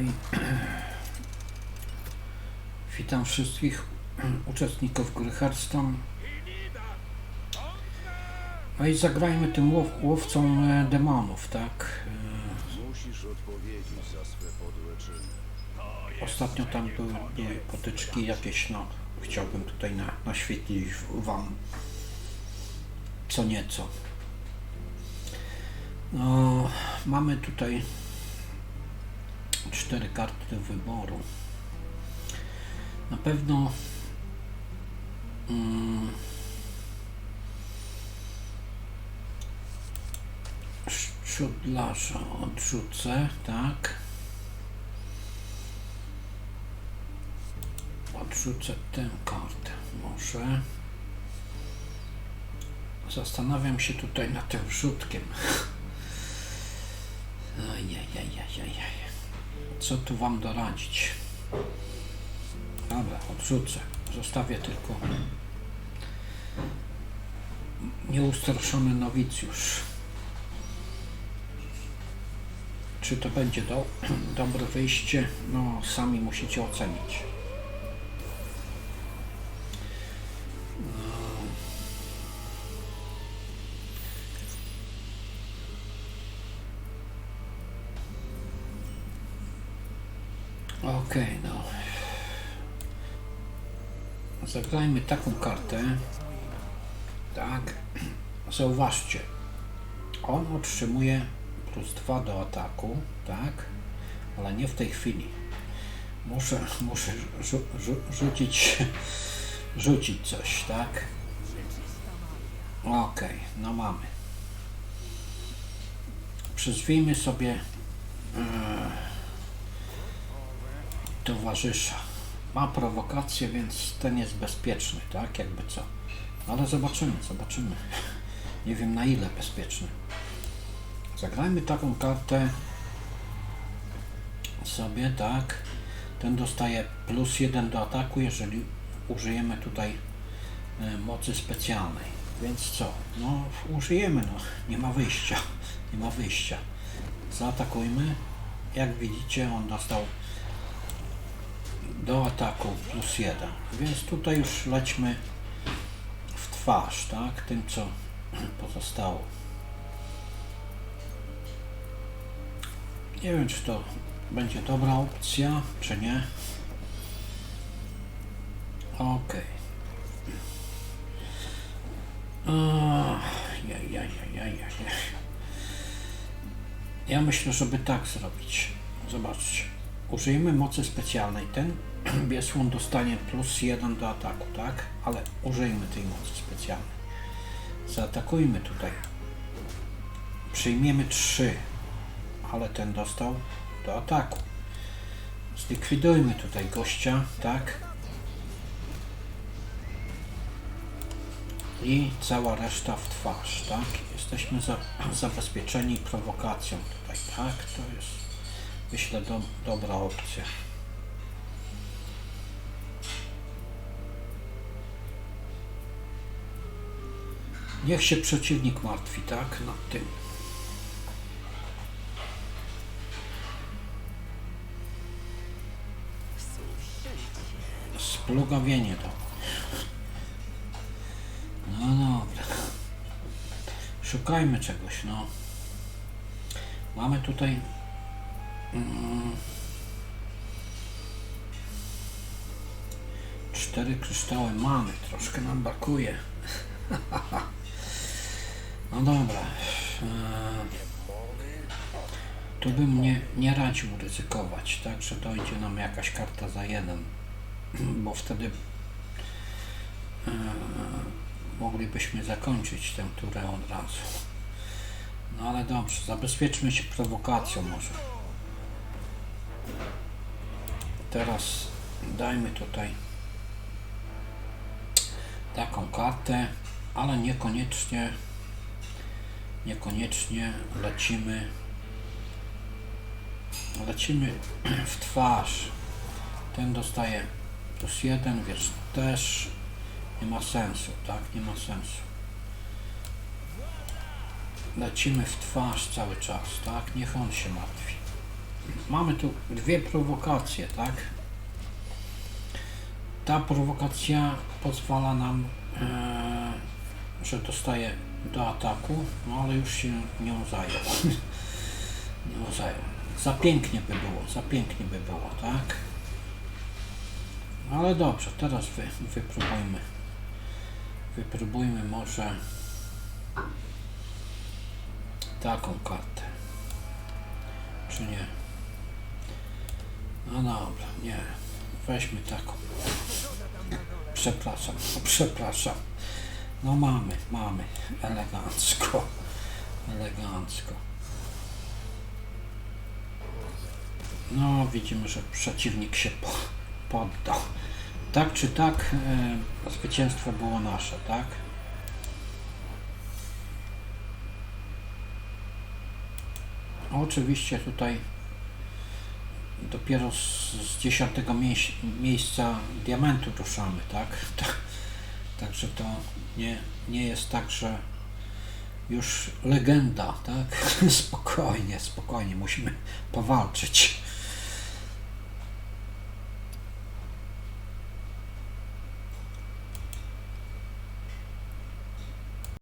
witam wszystkich uczestników gry Hearthstone. No i zagrajmy tym łow, łowcą e, demonów, tak? Musisz odpowiedzieć za swe podłe czyny. Ostatnio tam były, były potyczki jakieś, no chciałbym tutaj na, naświetlić Wam co nieco. No, mamy tutaj cztery karty do wyboru. Na pewno mm, szczudlarza odrzucę, tak. Odrzucę tę kartę, może. Zastanawiam się tutaj nad tym wrzutkiem. Ajajajajajaj. Co tu wam doradzić? Dobra, odrzucę. Zostawię tylko nieustraszony nowicjusz. Czy to będzie do, dobre wyjście? No, sami musicie ocenić. Okej, no. Zagrajmy taką kartę. Tak. Zauważcie. On otrzymuje plus 2 do ataku, tak? Ale nie w tej chwili. Muszę, muszę rzu, rzu, rzucić, rzucić coś, tak? Okej, no mamy. Przyzwijmy sobie e, towarzysza. Ma prowokację, więc ten jest bezpieczny, tak? Jakby co. Ale zobaczymy, zobaczymy. Nie wiem na ile bezpieczny. Zagrajmy taką kartę sobie, tak. Ten dostaje plus jeden do ataku, jeżeli użyjemy tutaj e, mocy specjalnej. Więc co? No, użyjemy, no. Nie ma wyjścia. Nie ma wyjścia. Zaatakujmy. Jak widzicie, on dostał do ataku plus jeden. Więc tutaj już lećmy w twarz, tak? Tym, co pozostało. Nie wiem, czy to będzie dobra opcja, czy nie. Okej. Okay. Jaj, jaj, jaj, jaj, jaj. Ja myślę, żeby tak zrobić. Zobaczcie. Użyjemy mocy specjalnej. Ten biesłon dostanie plus jeden do ataku, tak? Ale użyjmy tej mocy specjalnej. Zaatakujmy tutaj. Przyjmiemy 3, ale ten dostał do ataku. Zlikwidujmy tutaj gościa, tak? I cała reszta w twarz, tak? Jesteśmy za, zabezpieczeni prowokacją tutaj, tak? To jest, myślę, do, dobra opcja. Niech się przeciwnik martwi, tak? Nad tym. Splugawienie to. No dobra. Szukajmy czegoś, no. Mamy tutaj... Mm, cztery kryształy mamy. Troszkę nam brakuje. No dobra. Eee, Tu bym nie, nie radził ryzykować, tak, że dojdzie nam jakaś karta za jeden, bo wtedy eee, moglibyśmy zakończyć tę turę od razu. No ale dobrze, zabezpieczmy się prowokacją może. Teraz dajmy tutaj taką kartę, ale niekoniecznie niekoniecznie lecimy lecimy w twarz. Ten dostaje plus jeden wiesz też nie ma sensu tak? Nie ma sensu. Lecimy w twarz cały czas tak? Niech on się martwi. Mamy tu dwie prowokacje, tak? Ta prowokacja pozwala nam, e, że dostaje do ataku, no ale już się nią zajął. nią zajął. Za pięknie by było, za pięknie by było, tak? Ale dobrze, teraz wy, wypróbujmy. Wypróbujmy może taką kartę. Czy nie? No dobra, nie. Weźmy taką. Przepraszam, przepraszam. No mamy, mamy. Elegancko. Elegancko. No, widzimy, że przeciwnik się po, poddał. Tak czy tak, e, zwycięstwo było nasze, tak? Oczywiście tutaj dopiero z, z dziesiątego miejsc, miejsca diamentu ruszamy, tak? Także to nie, nie jest tak, że już legenda, tak? Spokojnie, spokojnie, musimy powalczyć.